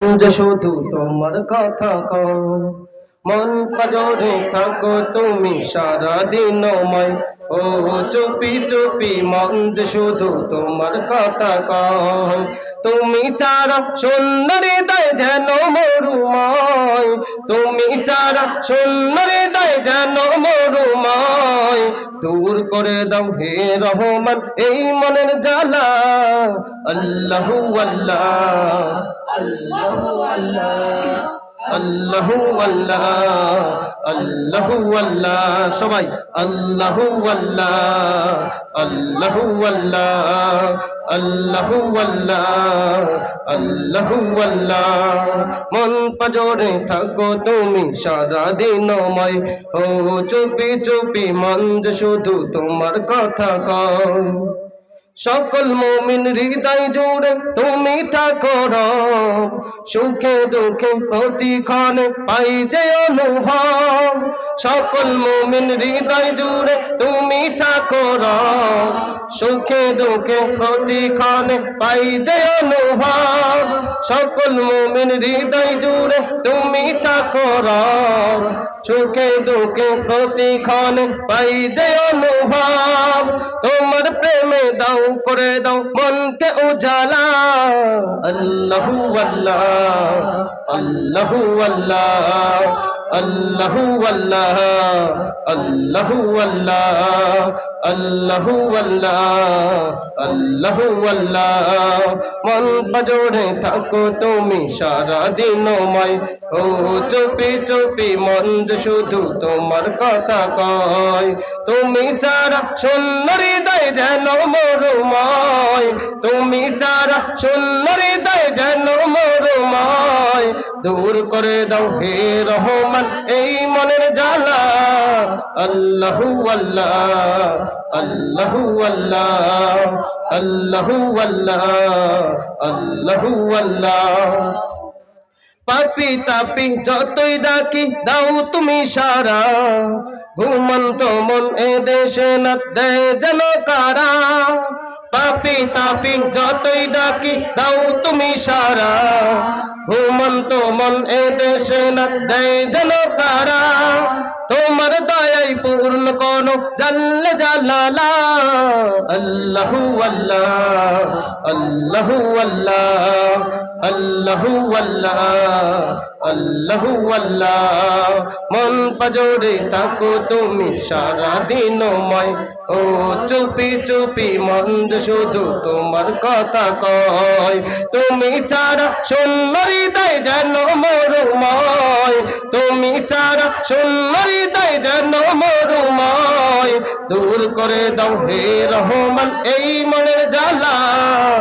যে শুধু তোমার কথা কও। মন পাজরে থাকো তুমি সারা দিন ময় ও চুপি চুপি মন যে শুধু তোমার কথা কও তুমি চারা সুন্দরী দয় যেন মরুময়। তুমি চারা সুন্দরী দয় যেন দূর করে দাও হে রহমান এই মনের জ্বালা। আল্লাহু আল্লাহ। আল্লাহু আল্লাহ। সবাই মন পাজরে থাকো তুমি সারা দিনময় ও চুপি চুপি মন যে শুধু তোমার কথা কও সকল মুমিন হৃদয় জুড়ে তুমি থাকো রব সুখে দুঃখে প্রতিক্ষণে পাই যে অনুভব। সকল মুমিন হৃদয় জুড়ে তুমি থাকো সুখে দুঃখে প্রতিক্ষণে পাই যে অনুভব। সকল মুমিন হৃদয় জুড়ে তুমি থাকো সুখে দুঃখে প্রতিক্ষণে পাই যে অনুভব। তোমার প্রেমে দাও, করে দাও, মনকে উজালা। আল্লাহু আল্লাহ, আল্লাহু আল্লাহ আল্লাহু আল্লাহ আল্লাহু আল্লাহ আল্লাহু আল্লাহ, আল্লাহু মন বাজোড়ে থাকো তুমি সারা দিনময় ও চুপি চুপি মন শুধু তোমার কথা কয়। তুমি চারা সুন্দরী দয় যেন মরুময়। তুমি চারা সুন্দরী দয় যেন দূর করে দাও হে রহমান, এই মনের জ্বালা। আল্লাহু আল্লাহ আল্লাহু আল্লাহ আল্লাহু আল্লাহ আল্লাহু আল্লাহ। পাপি তাপি যতই ডাকি, দাও তুমি সারা। ঘুমন্ত মন এ দেশে না, দেয় যেন কারা। পাপি তাপি যতই ডাকি, দাও তুমি সারা। মন এ দেশে না দেয় যেন কারা? তোমার দয়াই পূর্ণ কোন জল জালালা। আল্লাহু আল্লাহ আল্লাহু আল্লাহ। আল্লাহু আল্লাহ আল্লাহু আল্লাহ। মন পাজরে তুমি সারা দিনময় ও চুপি চুপি মন শুধু তোমার কথা কয়। তুমি চারা সুন্দরী দয় যেন মরুময় তুমি চারা সুন্দরী দয় যেন মরুময় দূর করে দাও হে রহমান, এই